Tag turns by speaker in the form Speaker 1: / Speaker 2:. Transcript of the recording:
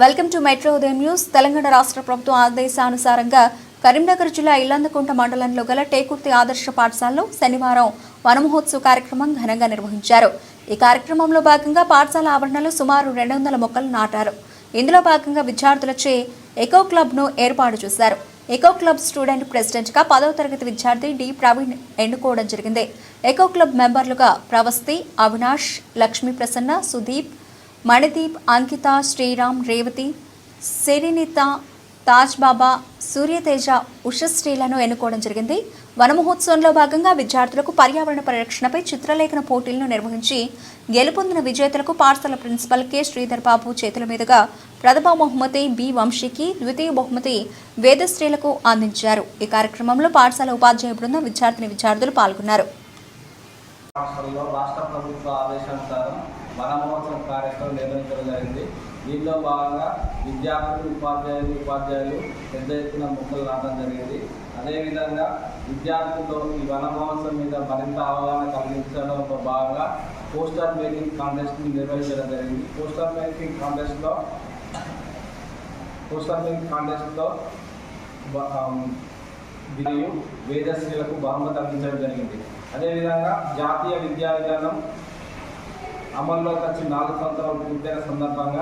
Speaker 1: Welcome to metro ఉదయం news. Telangana రాష్ట్ర ప్రభుత్వం ఆదేశానుసారంగా కరీంనగర్ జిల్లా ఇల్లందకుంట మండలంలో గల టేకుర్తి ఆదర్శ పాఠశాలలో శనివారం వనమహోత్సవ కార్యక్రమం ఘనంగా నిర్వహించారు. ఈ కార్యక్రమంలో భాగంగా పాఠశాల ఆవరణలో సుమారు రెండు వందల మొక్కలు నాటారు. ఇందులో భాగంగా విద్యార్థులచే ఎకో క్లబ్ను ఏర్పాటు చేశారు. ఎకో క్లబ్ స్టూడెంట్ ప్రెసిడెంట్గా పదవ తరగతి విద్యార్థి డి. ప్రవీణ్ ఎన్నుకోవడం జరిగింది. ఎకో క్లబ్ మెంబర్లుగా ప్రవస్తి అవినాష్ లక్ష్మీ ప్రసన్న సుదీప్ మణిదీప్ అంకిత శ్రీరామ్ రేవతి సిరినిత తాజ్ బాబా సూర్యతేజ ఉషశ్రీలను ఎన్నుకోవడం జరిగింది. వనమహోత్సవంలో భాగంగా విద్యార్థులకు పర్యావరణ పరిరక్షణపై చిత్రలేఖన పోటీలను నిర్వహించి గెలుపొందిన విజేతలకు పాఠశాల ప్రిన్సిపల్ కె. శ్రీధర్ బాబు చేతుల మీదుగా ప్రథమ బహుమతి బి. వంశీకి ద్వితీయ బహుమతి వేదశ్రీలకు అందించారు. ఈ కార్యక్రమంలో పాఠశాల ఉపాధ్యాయ బృందం విద్యార్థిని విద్యార్థులు పాల్గొన్నారు.
Speaker 2: రాష్ట్ర ప్రభుత్వ ఆదేశానుసారం వన కార్యక్రమం నిర్వహించడం జరిగింది. దీనిలో భాగంగా విద్యార్థులు ఉపాధ్యాయులు ఉపాధ్యాయులు పెద్ద ఎత్తున మొక్కలు నాటడం జరిగింది. అదేవిధంగా విద్యార్థులతో ఈ వనమహోత్సవం మీద మరింత అవగాహన కలిగించడంలో భాగంగా పోస్టర్ మేకింగ్ కాంటెస్ట్ని నిర్వహించడం జరిగింది. పోస్టర్ మేకింగ్ కాంటెస్ట్లో పోస్టర్ మేకింగ్ కాంటెస్ట్లో మరియు వేదశ్రీలకు బహుమతి అందించడం జరిగింది. అదేవిధంగా జాతీయ విద్యా విధానం అమల్లోకి వచ్చి నాలుగు సంవత్సరాలు పూర్తయిన సందర్భంగా